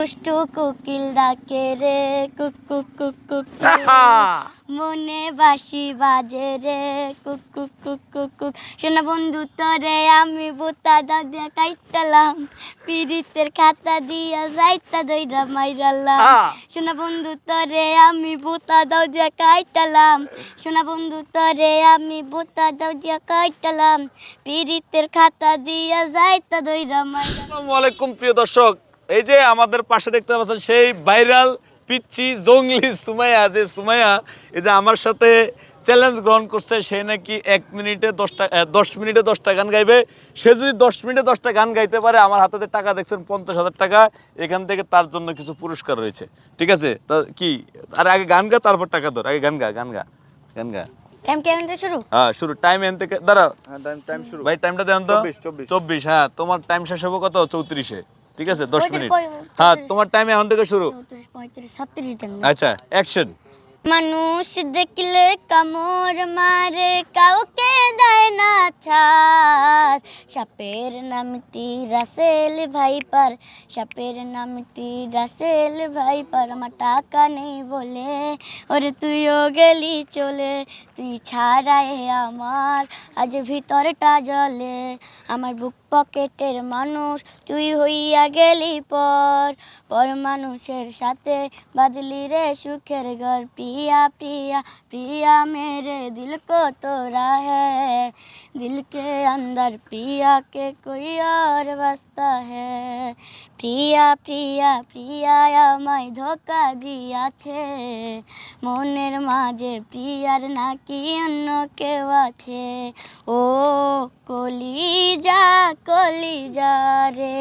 দুষ্টু কোকিল ডাকে রে কুক কুক। মনে বাসি বাজে রে কুক কুক কুক শোনা বন্ধু তরে আমি বোতা দাদা কাইটালাম পিরিতের খাতা দিয়া যাইতা দইরা মাইরালাম। শোনা বন্ধু তরে আমি বোতা দাও দিয়া কাইটালাম শোনা বন্ধু তরে আমি বোতা দাও দিয়া কাইটালাম পিরিতের খাতা দিয়া যাইতা দইরা মাইরালাম। আসসালামু আলাইকুম প্রিয় দর্শক। এই যে আমাদের পাশে দেখতে পাচ্ছেন সেই ভাইরাল পিচ্ছি জঙ্গলি সুমাইয়া যে সুমাইয়া এই যে আমার সাথে চ্যালেঞ্জ গ্রহণ করছে সে নাকি এক মিনিটে দশটা দশ মিনিটে দশটা গান গাইবে। সে যদি দশ মিনিটে দশটা গান গাইতে পারে আমার হাতে টাকা দেখছেন পঞ্চাশ হাজার টাকা এখান থেকে তার জন্য কিছু পুরস্কার রয়েছে। ঠিক আছে? তা কি? আর আগে গান গা তারপর টাকা ধর। আগে গান গা গান গা গান গা। টাইম কেমন থেকে শুরু? হ্যাঁ শুরু। টাইম এন থেকে দাঁড়া টাইম টাইম শুরু। ভাই টাইমটা দেন তো। 24, 24 চব্বিশ হ্যাঁ তোমার টাইম শেষ হবে কত? চৌত্রিশে। ঠিক আছে দশ মিনিট। হ্যাঁ তোমার টাইম এখন থেকে শুরু। আচ্ছা অ্যাকশন মানুষ দেখলে কামড় মারে, কাউকে দেয় না ছাড়। সাপের নামটি রাসেল ভাইপার, সাপের নামটি রাসেল ভাইপার। আমার টাকা নেই বলে, ওরে তুইও গেলি চলে। তুই ছাড়াই আমার, আজ ভিতরটা জলে আমার বুক পকেটের মানুষ, তুই হইয়া গেলি পর। পর মানুষের সাথে বাদলি রে সুখের ঘর প্রিয়া প্রিয়া প্রিয়া मेरे दिल को तोड़ा है दिल के अंदर प्रिया के कोई और बसता है প্রিয়া প্রিয়া প্রিয়া আমায় ধোকা দিয়াছে মনের মাঝে প্রিয়ার নাকি অন্য কেউ আছে ও কলিজা কলিজা রে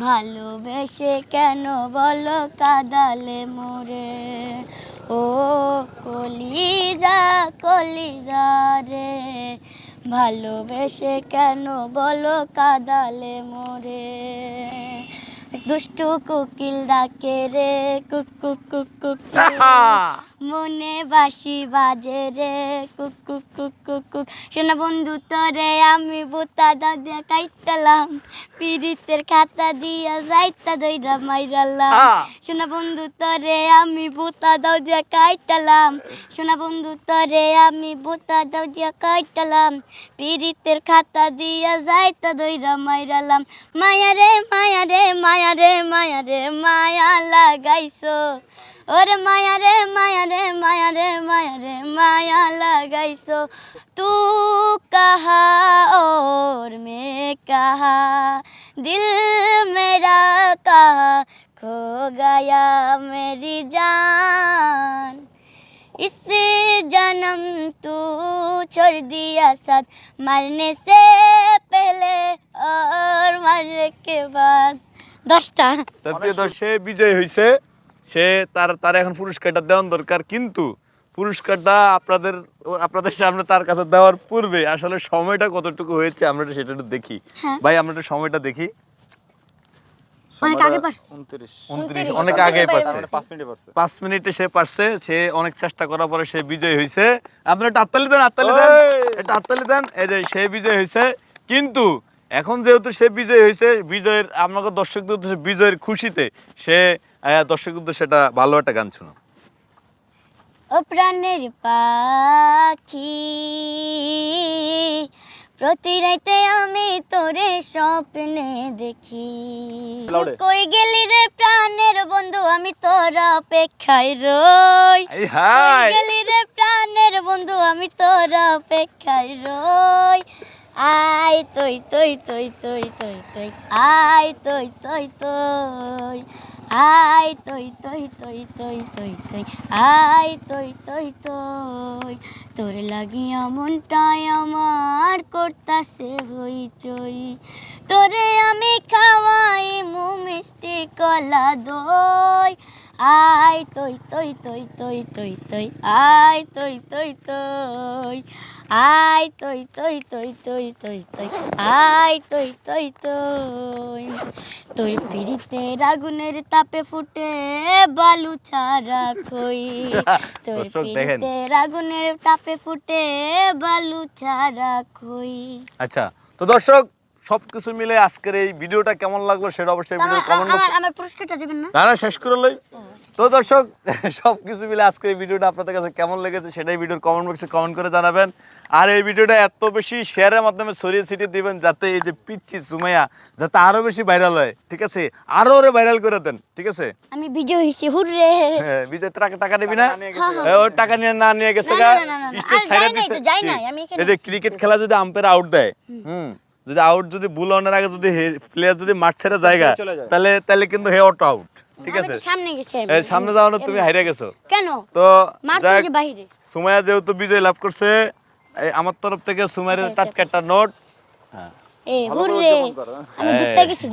ভালোবেসে কেন বলো কাদালে মোরে ও কলিজা কলিজা রে, ভালোবেসে কেন বলো কাদালে মোরে দুষ্টু কুকিল ডাকে রে, কুকু, কুক। মনে বাসি বাজে রে। কুক কুক কুক কুক কুক। শোনা বন্ধু তরে আমি বোতা দাদা কাইটালাম। পিরিতের খাতা দিয়া যাইতা দইরা মাইরালাম। শোনা বন্ধু তরে আমি বোতা দাও দিয়া কাইটালাম। শোনা বন্ধু তরে আমি বোতা দাও দিয়া কাইটালাম। পিরিতের খাতা দিয়া যাইতা দইরা মাইরালাম। মায়া রে মায়া রে মায়া রে মায়া রে মায়া লাগাইছো। ওরে মায়া রে মায়া রে মায়া রে মায়া রে মায়া লাগাইছো তু কাহা और मैं कहा दिल मेरा कहा खो गया मेरी जान इस जन्म तू छोड़ दिया साथ मरने से पहले और मरने के बाद দশটা তার প্রিয় দর্শক সে বিজয় হয়েছে সে তার তার এখন পুরস্কারটা দেওয়ার দরকার কিন্তু পুরস্কারটা আপনাদের আপনাদের সামনে তার কাছে দেওয়ার পূর্বে আসলে সময়টা কতটুকু হয়েছে আমরা সেটা একটু দেখি। হ্যাঁ। ভাই আমরা একটু সময়টা দেখি। অনেক আগে পারছে। 29 অনেক আগে পারছে পারছে। 5 মিনিটে পারছে। পাঁচ মিনিটে সে পারছে সে অনেক চেষ্টা করার পরে সে বিজয় হয়েছে। আপনারা একটা হাততালি দেন দেন। দেন এই যে সে বিজয় হয়েছে। কিন্তু এখন যেহেতু সে বিজয় হয়েছে বিজয়ের আপনাকে দর্শকদের বিজয়ের খুশিতে সে আহ, দর্শকদের উদ্দেশ্যে একটা ভালো একটা গান শুনো। ও প্রাণের পাখি প্রতি রাইতে আমি তোরে স্বপ্নে দেখি। কই গেলি রে প্রাণের বন্ধু আমি তোর অপেক্ষায় রই। হাই কই গেলি রে প্রাণের বন্ধু আমি তোর অপেক্ষায় রই। আয় তৈ তৈ তৈ তৈ তৈ তৈ আয় তৈ তৈ তৈ। আয় তৈ তৈ তৈ তৈ তৈ তৈ আয় তৈ তৈ তৈ তোর লাগিয়া মনটাই আমার করতাছে হইচই তোরে আমি খাওয়াই মু মিষ্টি কলা দই আয় তৈ তৈ তৈ তৈ তৈ তৈ আয় তৈ তৈ তৈ আয় তৈ তৈ তৈ তৈ তৈ তৈ আয় তৈ তৈ তৈ তোর পিড়িতে আগুনের তাপে ফুটে বালু ছাড়া খই তোর পিড়িতে আগুনের তাপে ফুটে বালু ছাড়া খই আচ্ছা তো দর্শক সবকিছু মিলে আজকের এই ভিডিওটা কেমন লাগল সেটা অবশ্যই আমার- আমার পুরস্কারটা দেবেন না? না না শেষ করে লই। তো দর্শক সবকিছু মিলে আজকের এই ভিডিওটা আপনাদের কাছে কেমন লেগেছে সেটাই ভিডিওর কমেন্ট বক্সে কমেন্ট করে জানাবেন। আর এই ভিডিওটা এত বেশি শেয়ারের মাধ্যমে ছড়িয়ে ছিটিয়ে দিবেন যাতে এই যে পিচ্ছি সুমাইয়া যাতে আরও বেশি ভাইরাল হয় ঠিক আছে? আরও ওরে ভাইরাল করে দেন ঠিক আছে? আমি বিজয় হয়েছি হুররে। হ্যাঁ, বিজয় টাকা টাকা নিবি না? টাকা নিয়ে হ্যাঁ, ও টাকা নিয়ে না নিয়ে গেছে না, গা? স্টেজ নাই দিছে। যাই কি? আমি এখানে এই যে ক্রিকেট খেলা যদি আম্পায়ার আউট দেয় হুম। যদি আউট যদি ভুল হওয়ার আগে যদি প্লেয়ার যদি মাঠ ছেড়ে জায়গা তাহলে তাহলে কিন্তু হে অটো আউট ঠিক আছে। সামনে গেছে আমি। এই সামনে যাওয়ানো তুমি হাইরা গেছো। কেন? তো মারতে যাক, সুমাইয়া যেহেতু বিজয় লাভ করছে এই আমার তরফ থেকে সুমাইয়ের হ্যাঁ, টাটকা একটা নোট। এই ভালো হুররে হ্যাঁ। আমি জিততে গেছি